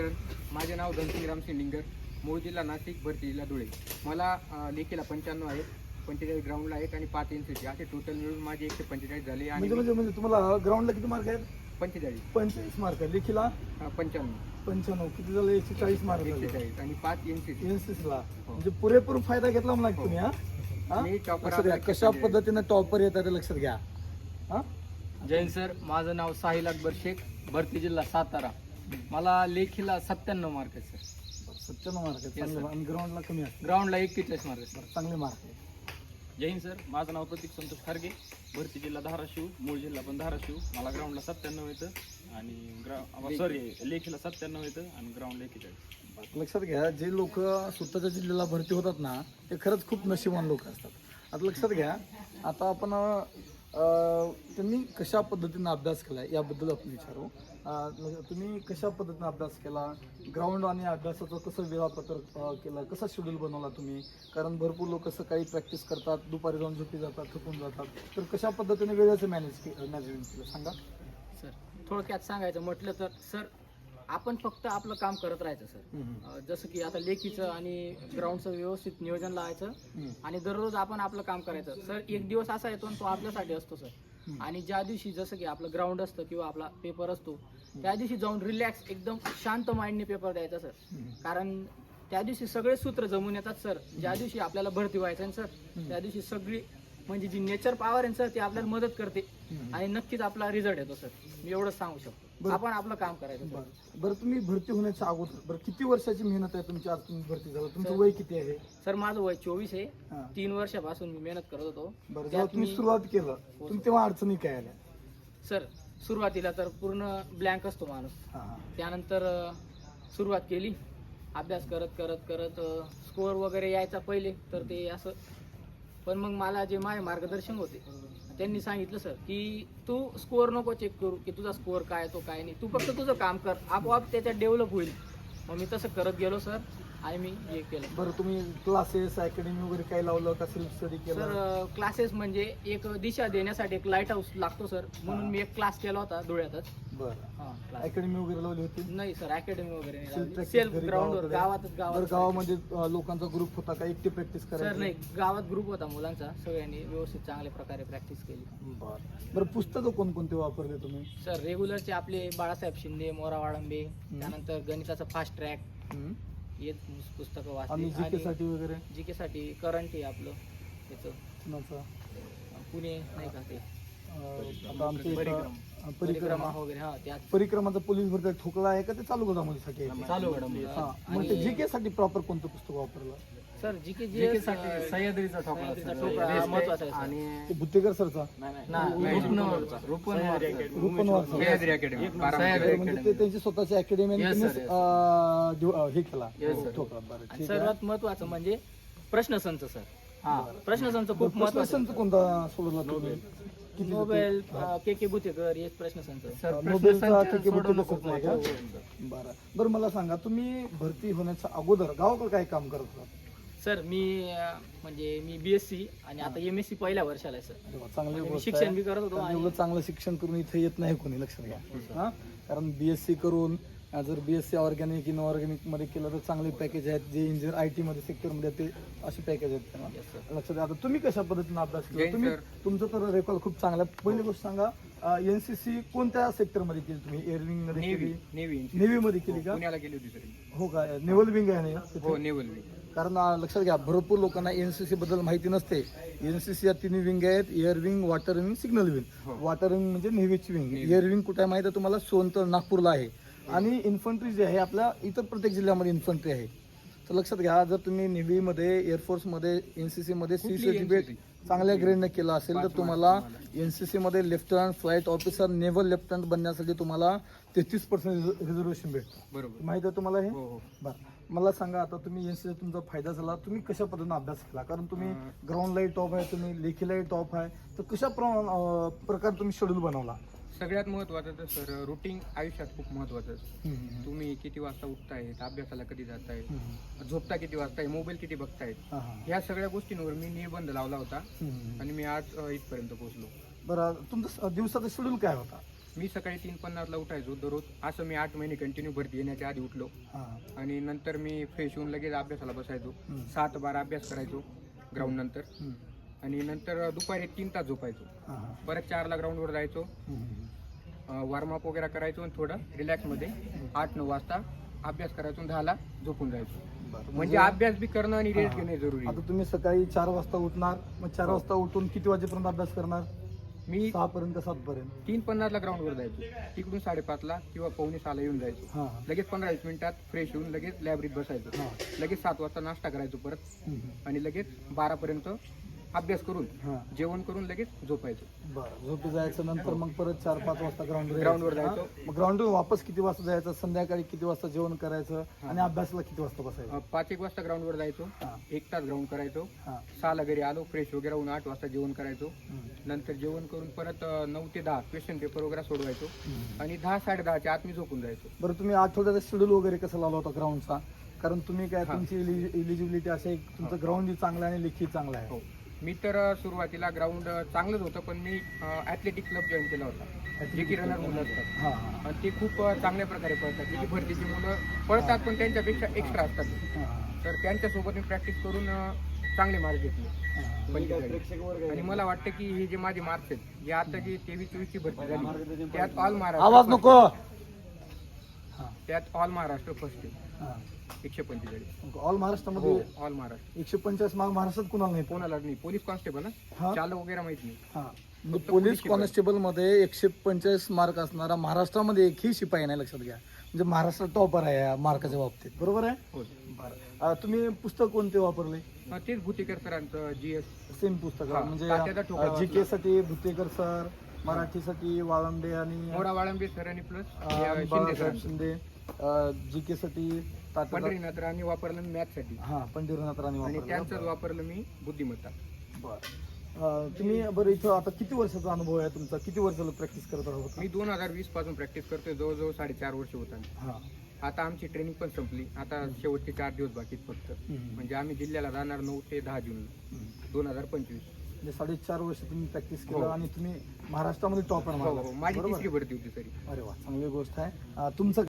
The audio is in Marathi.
सर माझे नाव धनसिंगराम सिंडिंगर मूळ जिल्हा नाशिक भरती जिल्हा धुळे. मला लेखीला पंच्याण्णव आहेत पंचेचाळीस ग्राउंडला आहेत आणि पाच इंचचे असे टोटल मिळून माझे एकशे पंचेचाळीस झाले आणि म्हणजे म्हणजे म्हणजे तुम्हाला ग्राउंडला किती मार्क आहेत? पंचेचाळीस. पंचेचाळीस मार्क आहेत. लेखीला? पंच्याण्णव. पंच्याण्णव. किती झालं? एकशे चाळीस मार्क एकशे झाले. चाळीस आणि पाच इंचचे NCC ला. म्हणजे पुरेपूर फायदा घेतला म्हणा तुम्ही हा? हा? मी topper लक्षात घ्या. आहे. कशा पद्धतीने टॉपर येतात ते लक्षात घ्या. हा? जैन सर माझं नाव साहिल अकबर शेख भरती जिल्हा सातारा. मला लेखीला सत्त्याण्णव मार्क आहे सर सत्त्याण्णव मार्क आहेत चांगले आणि ग्राउंडला कमी असतात ग्राउंडला एक्केचाळीस मार्क आहे सर चांगले मार्क आहे. जय हिंद सर माझं नाव प्रतीक संतोष खारगे. भरती जिल्हा धाराशिव मूळ जिल्हा पण धाराशिव. मला ग्राउंडला सत्त्याण्णव येतं आणि ग्रा सॉरी लेखीला सत्त्याण्णव येतं आणि ग्राउंडला एकेचाळीस लक्षात घ्या जे लोक स्वतःच्या जिल्ह्याला भरती होतात ना ते खरंच खूप नशिबान लोक असतात. आता लक्षात घ्या आता आपण अं, त्यांनी कशा पद्धतीनं अभ्यास केला याबद्दल आपण विचारू. म्हणजे तुम्ही कशा पद्धतीनं अभ्यास केला? ग्राउंड आणि अभ्यासाचं कसं वेळापत्रक केलं? कसा शेड्यूल बनवला तुम्ही? कारण भरपूर लोक सकाळी प्रॅक्टिस करतात दुपारी जाऊन झोपी जातात थकून जातात. तर कशा पद्धतीने वेळेचं मॅनेज मॅनेजमेंट केलं? सांगा. सर थोडक्यात सांगायचं म्हटलं तर सर आपण फक्त आपलं काम करत राहायचं सर. जसं की आता लेखीचं आणि ग्राउंडचं व्यवस्थित नियोजन लावायचं. आणि दररोज आपण आपलं काम करायचं. सर एक दिवस असा येतो आणि तो आपल्यासाठी असतो सर. आणि ज्या दिवशी जसं की आपलं ग्राउंड असतं किंवा आपला पेपर असतो त्या दिवशी जाऊन रिलॅक्स एकदम शांत माइंडने पेपर द्यायचा सर. कारण त्या दिवशी सगळे सूत्र जमून येतात सर. ज्या दिवशी आपल्याला भरती व्हायचं आहे सर त्या दिवशी सगळी म्हणजे जी नेचर पॉवर आहे सर ती आपल्याला मदत करते. आणि नक्कीच आपला रिझल्ट येतो सर. मी एवढंच सांगू शकतो. बरं. आपण आपलं काम करायचं सर बरं बरं तुम्ही भरती होण्याच्या अगोदर बरं किती वर्षाची मेहनत आहे तुमची आज तुम्ही भरती झाला तुमचं वय किती आहे? सर माझं वय चोवीस आहे. हा. तीन वर्षापासून मी मेहनत करत होतो. बरं जेव्हा त्यात तुम्ही मी- सुरुवात केलं तुम्ही तेव्हा अडचणी काय आल्या? सर सुरुवातीला तर पूर्ण ब्लँक असतो माणूस. हा, हा. त्यानंतर अ, सुरुवात केली. अभ्यास करत करत करत स्कोअर वगैरे यायचा पहिले तर ते असं पण मग मला जे माझे मार्गदर्शन होते त्यांनी सांगितलं सर की तू स्कोअर नको चेक करू की तुझा स्कोअर काय तो काय नाही. तू फक्त तुझं काम कर. आपोआप त्याच्यात डेव्हलप होईल. मग मी तसं करत गेलो सर आणि मी हे केलं. बरं तुम्ही क्लासेस अकॅडमी वगैरे काय लावलं का? सेल्फ स्टडी सर केलं क्लासेस म्हणजे एक दिशा देण्यासाठी एक लाइट हाऊस लागतो सर. म्हणून मी एक क्लास केला होता धुळ्यातच. बरं. हा अकॅडमी वगैरे लावली होती? नाही सर अकॅडमी वगैरे Self नाही practice सेल्फ घरी ग्राउंडवर गावाकडे. गावातच बरं गावात गावामध्ये अं, लोकांचा ग्रुप होता का? एकटी प्रॅक्टिस सर करायची नाही गावात ग्रुप होता मुलांचा. सगळ्यांनी व्यवस्थित चांगल्या प्रकारे प्रॅक्टिस केली. बरं. बरं पुस्तकं कोणकोणते वापरले तुम्ही? सर रेग्युलरचे आपले बाळासाहेब शिंदे मोरा वाळंबे त्यानंतर गणिताचं फास्ट ट्रॅक हम्म. हे पुस्तकं आणि वाचली वगैरे? जीके साठी करंट आहे आपलं त्याचं. कुणाचा? पुणे नाही का ते? अं, आता आमच्या इथं परिक्रम. परिक्रमा परिक्रमा वगैरे हा त्यात परिक्रमाचा पोलीस भरती ठोकळा आहे का ते चालू घडामोडीसाठी आहे? चालू घडामोडी. हा मग ते जीके साठी प्रॉपर कोणतं पुस्तक वापरलं? सर जे साठी सह्याद्रीचा ठोकळा सह्याद्रीचा सर. ठोकळा Best महत्त्वाचा आहे सर. आणि ते सरचा? नाही, रुपनवर. रुपनवर रुपनवार सर. सह्याद्री अकॅडमी बारामती. सह्याद्री म्हणजे ते त्यांची स्वतःची अकॅडमी Yes, sir, yes. हे केला. Yes, sir. ठोकळा बरं आणि ठीक आहे. सर्वात महत्वाचं म्हणजे प्रश्नसंच सर. हा. प्रश्नसंच खूप प्रश्न महत्वाचं. संच कोणता सोडला तुम्ही? किती नोबेल के के बुतेकर हेच प्रश्नसंच नोबेलचा ठिके बुद्धिला खूप आहे? का? बरं. बरं मला सांगा तुम्ही भरती होण्याच्या अगोदर गावाकडे काय काम करत होता? सर मी म्हणजे मी बीएससी आणि आता एम एस सी पहिल्या वर्षाला आहे सर. चांगली म्हणजे मी गोष्ट शिक्षण. बी करत होतो आणि- एवढं चांगलं शिक्षण करून इथे येत नाही कोणी लक्षात घ्या. हा कारण बीएससी करून जर बीएससी ऑर्गॅनिक इनऑर्गॅनिकमध्ये केलं तर चांगले पॅकेज आहेत. जे इंजिनियर आय टी मध्ये सेक्टरमध्ये आहेत, ते असे पॅकेज आहेत त्यांना. लक्षात घ्या आता तुम्ही कशा पद्धतीने अभ्यास केला? तुम्ही. तुमचं तर रेकॉर्ड खूप चांगला आहे. पहिली गोष्ट सांगा एनसीसी कोणत्या सेक्टरमध्ये केली तुम्ही? एअरविंगमध्ये नेव्ही केली? नेव्ही नेव्ही मध्ये केली का? गेली होती हो का? नेव्हल विंग आहे ना? हो कारण लक्षात घ्या भरपूर लोकांना एनसीसी बद्दल माहिती नसते. एनसीसी या तिन्ही विंग आहेत. Air wing water wing signal wing हो. वॉटर विंग म्हणजे नेव्हीची विंग एअर विंग कुठे माहिती आहे तुम्हाला? सोनतर नागपूरला आहे. आणि इन्फंट्री जी आहे आपल्या इतर प्रत्येक जिल्ह्यामध्ये इन्फंट्री आहे. तर लक्षात घ्या जर तुम्ही नेव्हीमध्ये एअरफोर्समध्ये एनसीसीमध्ये सी कुठली सर्टिफिकेट NCC? चांगल्या ग्रेडने केलं असेल तर तुम्हाला एनसीसी मध्ये lieutenant flight officer naval lieutenant बनण्यासाठी तुम्हाला तेहतीस पर्सेंट रिझर्वेशन भेटतं. बरोबर. माहिती आहे तुम्हाला हे? हो हो. बरं. मला सांगा आता तुम्ही एनसीचा तुमचा फायदा झाला तुम्ही कशा पद्धतीने अभ्यास केला? कारण तुम्ही ग्राउंडलाही टॉप आहे तुम्ही लेखीलाही टॉप आहे तर कशा प्र- प्रकारे तुम्ही शेड्यूल बनवला? सगळ्यात महत्वाचं तर सर रुटीन आयुष्यात खूप महत्वाचं तुम्ही किती वाजता उठतायत अभ्यासाला कधी जाताय झोपता किती वाजताय मोबाईल किती बघतायत. ह्या सगळ्या गोष्टींवर मी निर्बंध लावला होता. आणि मी आज इथपर्यंत पोहोचलो. बरं तुमचं दिवसाचा शेड्यूल काय होता? मी सकाळी तीन पन्नासला उठायचो दररोज. असं मी आठ महिने कंटिन्यू भरती येण्याच्या आधी उठलो. आणि नंतर मी फ्रेश होऊन लगेच अभ्यासाला बसायचो. सात बारा अभ्यास करायचो ग्राउंड नंतर. आणि नंतर दुपारी तीन तास झोपायचो परत चारला ग्राउंडवर जायचो. वॉर्मअप वगैरे करायचो आणि थोडं रिलॅक्समध्ये आठ नऊ वाजता अभ्यास करायचो दहाला झोपून जायचो बरं. म्हणजे अभ्यास बी करणं आणि रेस्ट. घेणे जरुरी आहे. आता तुम्ही सकाळी चार वाजता उठणार मग चार हो. वाजता उठून किती वाजेपर्यंत अभ्यास करणार मी सहा पर्यंत सात पर्यंत तीन पन्नासला ग्राउंडवर जायचो तिकडून साडेपाचला किंवा पावणे सहाला येऊन जायचो लगेच पंधरा वीस मिनिटात फ्रेश होऊन लगेच लायब्ररीत बसायचो लगेच सात वाजता नाश्ता करायचो परत. आणि लगेच बारापर्यंत अभ्यास करून हां. जेवण करून लगेच झोपायचो. बरं झोपी जायचं नंतर मग परत चार पाच वाजता ग्राउंड ग्राउंडवर जायचो. मग ग्राउंडवर वापस किती वाजता जायचं? संध्याकाळी किती वाजता जेवण करायचं? आणि अभ्यासाला किती वाजता बसायचं? अं, पाच एक वाजता ग्राउंडवर जायचो. हां. एक तास ग्राउंड करायचो. हां. सहाला घरी आलो फ्रेश वगैरे होऊन आठ वाजता जेवण करायचो. हम्म. नंतर जेवण करून परत अं, नऊ ते दहा क्वेश्चन पेपर वगैरे सोडवायचो. हम्म. आणि दहा साडे दहाच्या आत मी झोपून जायचो. बरं तुम्ही आठवड्याचा शेड्यूल वगैरे कसा लावला होता ग्राउंडचा कारण तुम्ही काय हां. तुमची आहे की तुमचं ग्राउंड चांगलं आहे आणि लेखी चांगलं आहे. हो. मी तर सुरुवातीला ग्राउंड चांगलंच होतं पण मी ॲथलेटिक क्लब जॉईन केला होता. जे की रनर मुलं असतात. हां हां. आणि ते खूप चांगल्या प्रकारे पळतात. जे की भरतीची मुलं पळतात पण त्यांच्यापेक्षा एक्स्ट्रा असतात. हां. तर त्यांच्यासोबत मी प्रॅक्टिस करून चांगले मार्क घेतले. हां. पंचेचाळीस. आणि मला वाटतं की हे जे माझे मार्क्स आहेत जे आता जी तेवीस चोवीसची भरती झाली त्यात ऑल महाराष्ट्र आवाज नको. हां त्यात ऑल महाराष्ट्र फर्स्ट आहे. हां. एकशे पंचेचाळीस. ऑल महाराष्ट्रामध्ये हो ऑल महाराष्ट्र. एकशे पंचाळीस मार्क महाराष्ट्रात कुणाला नाही? कोणाला नाही. पोलीस कॉन्स्टेबल हा? चालक वगैरे माहीत नाही. हा. फक्त पोलीस पोलीस कॉन्स्टेबलमध्ये एकशे पंचेचाळीस मार्क असणारा महाराष्ट्रामध्ये एकही शिपाई नाही लक्षात घ्या. म्हणजे महाराष्ट्र टॉपर आहे या मार्काच्या बाबतीत. बरोबर आहे? हो. अं, तुम्ही पुस्तक कोणते वापरले? हा, तेच भुतेकर सरांचं जी एस सेम पुस्तक हा, म्हणजे तात्याचा ठोकळा जी के साठी भुतेकर सर मराठीसाठी वाळंबे आणि मोरा वाळंबे सर आणि प्लस अं, शिंदे बाळासाहेब सरांचं शिंदे जी के साठी तात्या पंढरीनाथ राणी वापरलं मी मॅथसाठी हा पंढरीनाथ राणी आणि वापरले. त्यांचंच वापरलं मी बुद्धिमत्ता. बरं. अं, तुम्ही बरं इथं आता किती वर्षाचा अनुभव आहे तुमचा? किती वर्षाला प्रॅक्टिस करत आहोत? मी दोन हजार वीसपासून प्रॅक्टिस करतोय जवळजवळ साडेचार वर्ष होता हा. आता आमची ट्रेनिंग पण संपली. आता शेवटचे चार दिवस बाकी आहेत फक्त. हम्म. म्हणजे आम्ही जिल्ह्याला जाणार नऊ ते दहा जून. हम्म. दोन हजार पंचवीस. म्हणजे साडेचार वर्ष तुम्ही प्रॅक्टिस केलं हो. आणि तुम्ही महाराष्ट्रामध्ये टॉपर हो हो माझी तिसरी भरती होती तरी. अरे वा चांगली गोष्ट आहे. अं, तुमचं